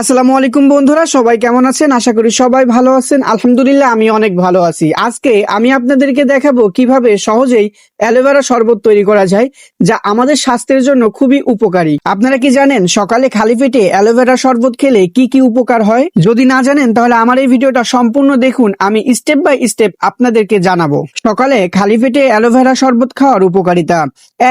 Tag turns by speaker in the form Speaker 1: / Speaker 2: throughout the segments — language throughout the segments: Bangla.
Speaker 1: আসসালামু আলাইকুম বন্ধুরা, সবাই কেমন আছেন? আশা করি সবাই ভালো আছেন। আলহামদুলিল্লাহ, আমি অনেক ভালো আছি। আজকে আমি আপনাদেরকে দেখাবো কীভাবে সহজেই অ্যালোভেরা শরবত তৈরি করা যায়, যা আমাদের স্বাস্থ্যের জন্য খুবই উপকারী। আপনারা কি জানেন, সকালে খালি পেটে অ্যালোভেরা শরবত খেলে কি কি উপকার হয়? যদি না জানেন, তাহলে আমার এই ভিডিওটা সম্পূর্ণ দেখুন। আমি স্টেপ বাই স্টেপ আপনাদেরকে জানাব। সকালে খালি পেটে অ্যালোভেরা শরবত খাওয়ার উপকারিতা।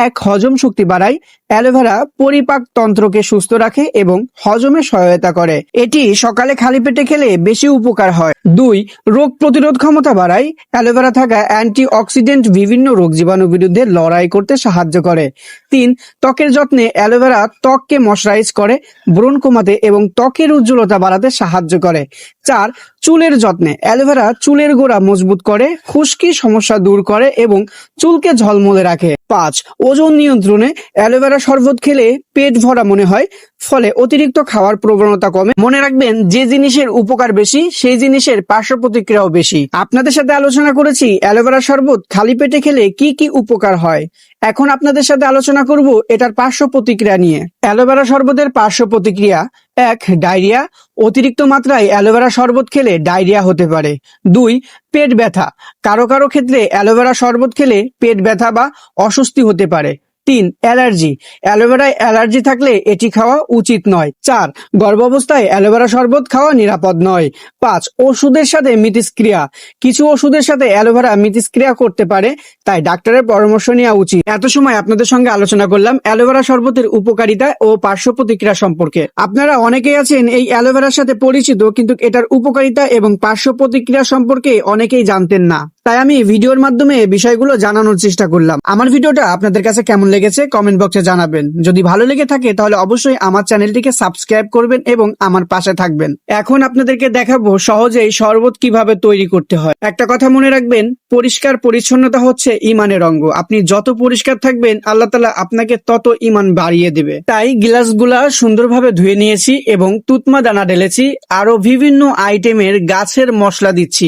Speaker 1: এক, হজম শক্তি বাড়ায়। অ্যালোভেরা পরিপাক তন্ত্রকে সুস্থ রাখে এবং হজমে সহায়তা করে। এটি সকালে খালি পেটে খেলে বেশি উপকার হয়। দুই, রোগ প্রতিরোধ ক্ষমতা বাড়ায়। অ্যালোভেরা থাকা অ্যান্টি অক্সিডেন্ট বিভিন্ন রোগ জীবাণু বিরুদ্ধে লড়াই করতে সাহায্য করে। তিন, ত্বকের যত্নে অ্যালোভেরা ত্বককে ময়শ্চারাইজ করে, ব্রণ কমাতে এবং ত্বকের উজ্জ্বলতা বাড়াতে সাহায্য করে। চার, চুলের যত্নে অ্যালোভেরা চুলের গোড়া মজবুত করে খুশকি সমস্যা দূর করে এবং চুলকে ঝলমলে রাখে। পাঁচ। ওজন নিয়ন্ত্রণে অ্যালোভেরা শরবত খেলে পেট ভরা মনে হয়, ফলে অতিরিক্ত খাওয়ার প্রবণতা কমে। মনে রাখবেন, যে জিনিসের উপকার বেশি, সেই জিনিসের পার্শ্ব প্রতিক্রিয়াও বেশি। আপনাদের সাথে আলোচনা করেছি, অ্যালোভেরা শরবত খালি পেটে খেলে কি কি উপকার হয়। এখন আপনাদের সাথে আলোচনা করব এটার পার্শ্ব প্রতিক্রিয়া নিয়ে। অ্যালোভেরা শরবতের পার্শ্ব প্রতিক্রিয়া, এক, ডায়রিয়া। অতিরিক্ত মাত্রায় অ্যালোভেরা শরবত খেলে ডায়রিয়া হতে পারে। দুই, পেট ব্যথা। কারও কারও ক্ষেত্রে অ্যালোভেরা শরবত খেলে পেট ব্যথা বা অস্বস্তি হতে পারে। তিন, অ্যালার্জি। অ্যালোভেরায় অ্যালার্জি থাকলে এটি খাওয়া উচিত নয়। চার, গর্ভাবস্থায় অ্যালোভেরা শরবত খাওয়া নিরাপদ নয়। পাঁচ, ওষুধের সাথে মিতিস্ক্রিয়া কিছু ওষুধের সাথে অ্যালোভেরা মিতিস্ক্রিয়া করতে পারে, তাই ডাক্তারের পরামর্শ নেওয়া উচিত। এত সময় আপনাদের সঙ্গে আলোচনা করলাম অ্যালোভেরা শরবতের উপকারিতা ও পার্শ্ব প্রতিক্রিয়া সম্পর্কে। আপনারা অনেকেই আছেন এই অ্যালোভেরার সাথে পরিচিত, কিন্তু এটার উপকারিতা এবং পার্শ্ব প্রতিক্রিয়া সম্পর্কে অনেকেই জানতেন না। তাই আমি ভিডিওর মাধ্যমে বিষয়গুলো জানানোর চেষ্টা করলাম। আমার ভিডিওটা আপনাদের কাছে কেমন লেগেছে কমেন্ট বক্সে জানাবেন। যদি ভালো লেগে থাকে তাহলে অবশ্যই আমার চ্যানেলটিকে সাবস্ক্রাইব করবেন এবং আমার পাশে থাকবেন। এখন আপনাদেরকে দেখাবো সহজেই শরবত কীভাবে তৈরি করতে হয়। একটা কথা মনে রাখবেন, পরিষ্কার পরিচ্ছন্নতা হচ্ছে ইমানের অঙ্গ। আপনি যত পরিষ্কার থাকবেন, আল্লাহ তালা আপনাকে তত ইমান বাড়িয়ে দেবে। তাই গ্লাসগুলা সুন্দরভাবে ধুয়ে নিয়েছি এবং তুতমা দানা ঢেলেছি আরও বিভিন্ন আইটেমের গাছের মশলা দিচ্ছি,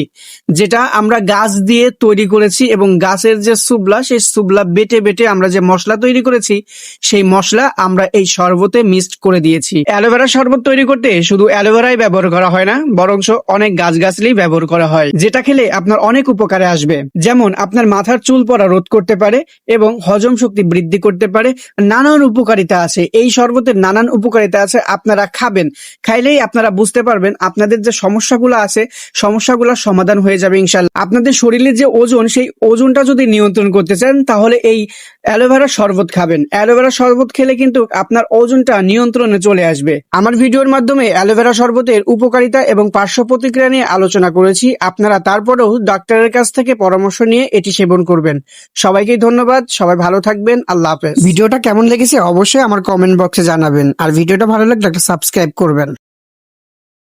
Speaker 1: যেটা আমরা গাছ দিয়ে তৈরি করেছি এবং গাছের যে সুবলা, সেই সুবলা বেটে বেটে আমরা যে মশলা তৈরি করেছি, সেই মশলা আমরা এই শরবতে মিক্সড করে দিয়েছি। অ্যালোভেরা শরবত তৈরি করতে শুধু অ্যালোভেরাই ব্যবহার করা হয় না, বরঞ্চ অনেক গাছগাছলি ব্যবহার করা হয়, যেটা খেলে আপনার অনেক উপকারে আসবে। যেমন, আপনার মাথার চুল পড়া রোধ করতে পারে এবং হজম শক্তি বৃদ্ধি করতে পারে। নানান উপকারিতা আছে, এই শরবতের নানান উপকারিতা আছে, আপনারা খাবেন। খাইলেই আপনারা বুঝতে পারবেন আপনাদের যে সমস্যাগুলো আছে, সমস্যাগুলোর সমাধান হয়ে যাবে ইনশাল্লাহ আপনাদের শরীরের যে ওজন, সেই ওজনটা যদি নিয়ন্ত্রণ করতে চান, তাহলে এই অ্যালোভেরা শরবত খাবেন। অ্যালোভেরা শরবত খেলে কিন্তু আপনার ওজনটা নিয়ন্ত্রণে চলে আসবে। আমার ভিডিওর মাধ্যমে অ্যালোভেরা শরবতের উপকারিতা এবং পার্শ্ব প্রতিক্রিয়া নিয়ে আলোচনা করেছি। আপনারা তারপরেও ডাক্তারের কাছ থেকে পরামর্শ নিয়ে এটি সেবন করবেন। সবাইকে ধন্যবাদ। সবাই ভালো থাকবেন। আল্লাহ হাফেজ। ভিডিওটা কেমন লেগেছে অবশ্যই আমার কমেন্ট বক্সে জানাবেন। আর ভিডিওটা ভালো লাগলে একটা সাবস্ক্রাইব করবেন।